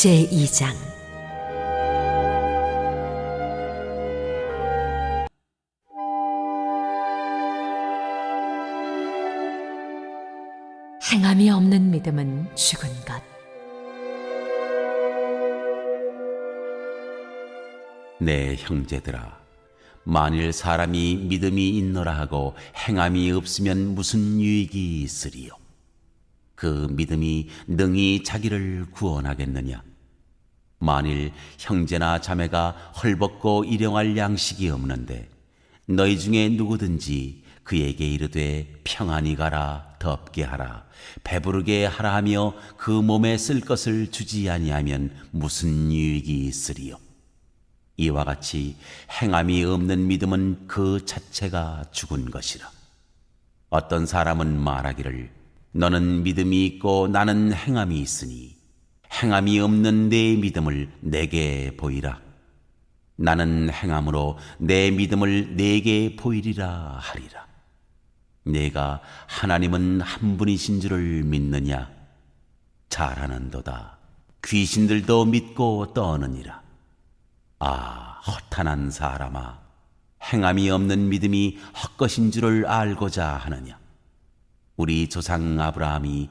제2장. 행함이 없는 믿음은 죽은 것. 내 형제들아 만일 사람이 믿음이 있노라 하고 행함이 없으면 무슨 유익이 있으리요? 그 믿음이 능히 자기를 구원하겠느냐 만일 형제나 자매가 헐벗고 일용할 양식이 없는데 너희 중에 누구든지 그에게 이르되 평안히 가라 덥게 하라 배부르게 하라 하며 그 몸에 쓸 것을 주지 아니하면 무슨 유익이 있으리요 이와 같이 행함이 없는 믿음은 그 자체가 죽은 것이라. 어떤 사람은 말하기를 너는 믿음이 있고 나는 행함이 있으니 행함이 없는 내 믿음을 내게 보이라. 나는 행함으로 내 믿음을 내게 보이리라 하리라. 내가 하나님은 한 분이신 줄을 믿느냐? 잘하는도다. 귀신들도 믿고 떠느니라. 아, 허탄한 사람아, 행함이 없는 믿음이 헛것인 줄을 알고자 하느냐? 우리 조상 아브라함이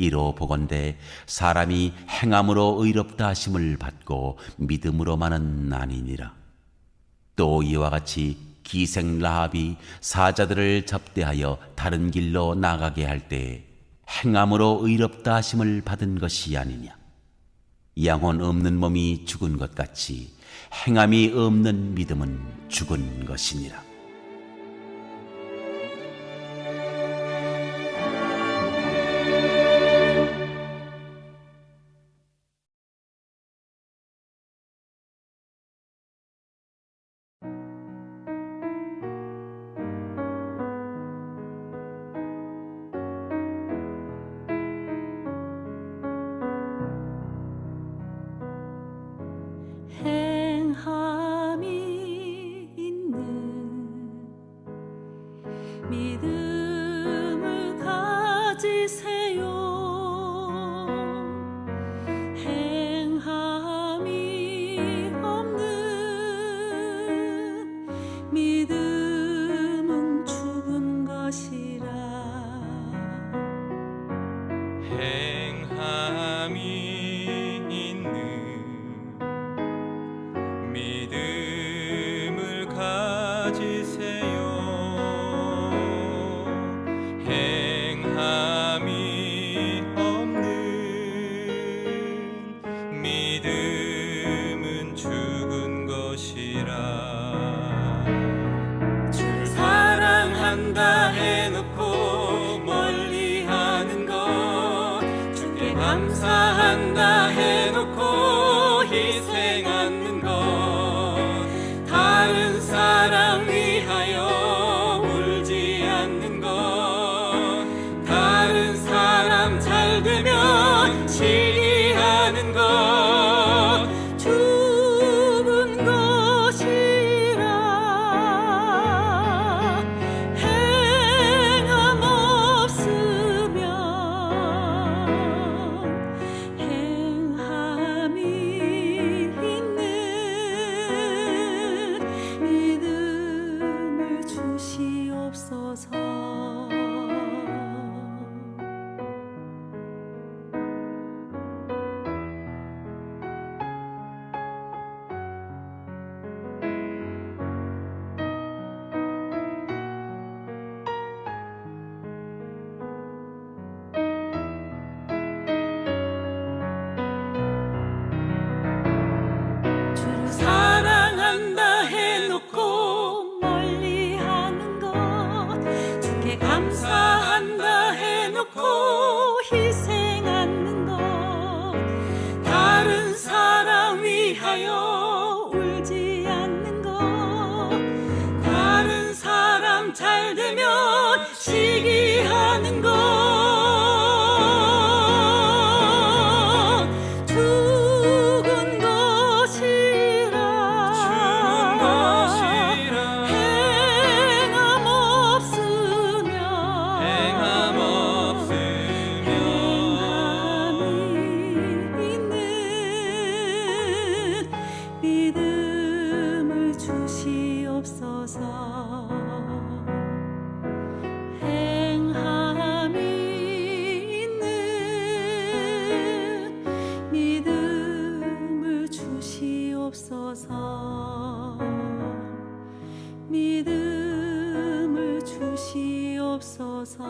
이로 보건대 사람이 행함으로 의롭다 하심을 받고 믿음으로만은 아니니라 또 이와 같이 기생 라합이 사자들을 접대하여 다른 길로 나가게 할때 행함으로 의롭다 하심을 받은 것이 아니냐 영혼 없는 몸이 죽은 것 같이 행함이 없는 믿음은 죽은 것이니라. 믿음 Zion. 믿음을 주시옵소서.